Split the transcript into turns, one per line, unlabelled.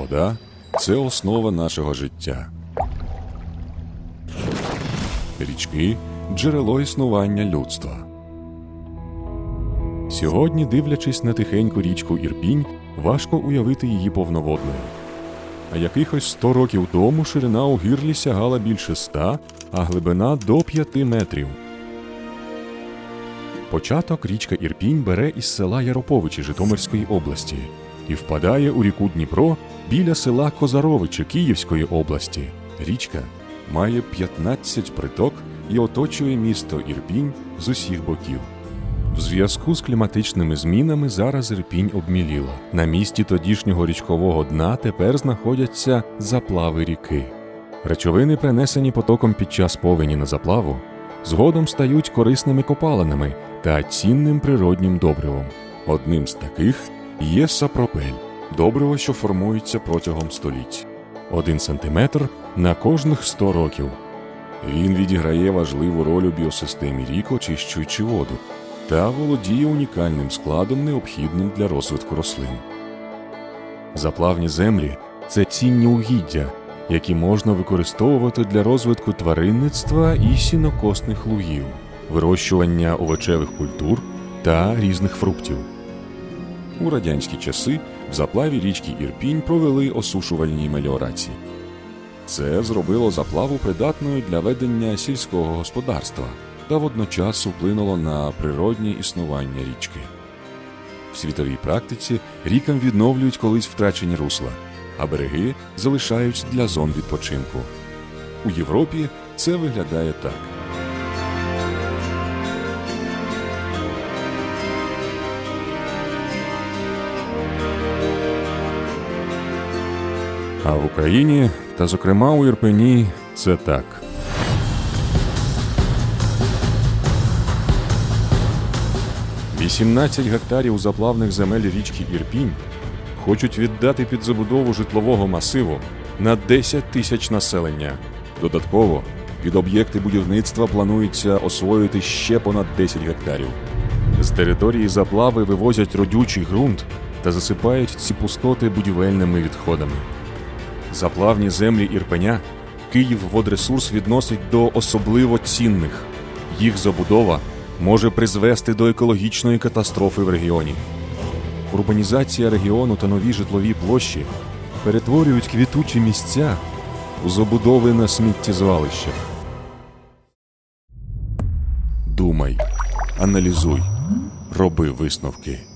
вода це основа нашого життя. Річки джерело існування людства. Сьогодні, дивлячись на тихеньку річку Ірпінь, важко уявити її повноводною. А якихось 100 років тому ширина у гирлі сягала більше 100, а глибина до 5 метрів. Початок річка Ірпінь бере із села Яроповичі Житомирської області і впадає у ріку Дніпро біля села Козаровичі Київської області. Річка має 15 приток і оточує місто Ірпінь з усіх боків. В зв'язку з кліматичними змінами зараз Ірпінь обміліла. На місці тодішнього річкового дна тепер знаходяться заплави ріки. Речовини, принесені потоком під час повені на заплаву, згодом стають корисними копалинами та цінним природнім добривом. Одним з таких є сапропель добриво, що формується протягом століть. Один сантиметр на кожних 100 років. Він відіграє важливу роль у біосистемі рік, очищуючи воду, та володіє унікальним складом, необхідним для розвитку рослин. Заплавні землі це цінні угіддя, які можна використовувати для розвитку тваринництва і сінокосних лугів, вирощування овочевих культур та різних фруктів. У радянські часи в заплаві річки Ірпінь провели осушувальні меліорації. Це зробило заплаву придатною для ведення сільського господарства та водночас вплинуло на природнє існування річки. В світовій практиці рікам відновлюють колись втрачені русла, а береги залишають для зон відпочинку. У Європі це виглядає так. А в Україні, та зокрема у Ірпені, це так. Вісімнадцять гектарів заплавних земель річки Ірпінь хочуть віддати під забудову житлового масиву на 10 тисяч населення. Додатково під об'єкти будівництва планується освоїти ще понад 10 гектарів. З території заплави вивозять родючий ґрунт та засипають ці пустоти будівельними відходами. Заплавні землі Ірпеня Київ водресурс відносить до особливо цінних. Їх забудова може призвести до екологічної катастрофи в регіоні. Урбанізація регіону та нові житлові площі перетворюють квітучі місця у забудови на сміттєзвалищах. Думай, аналізуй, роби висновки.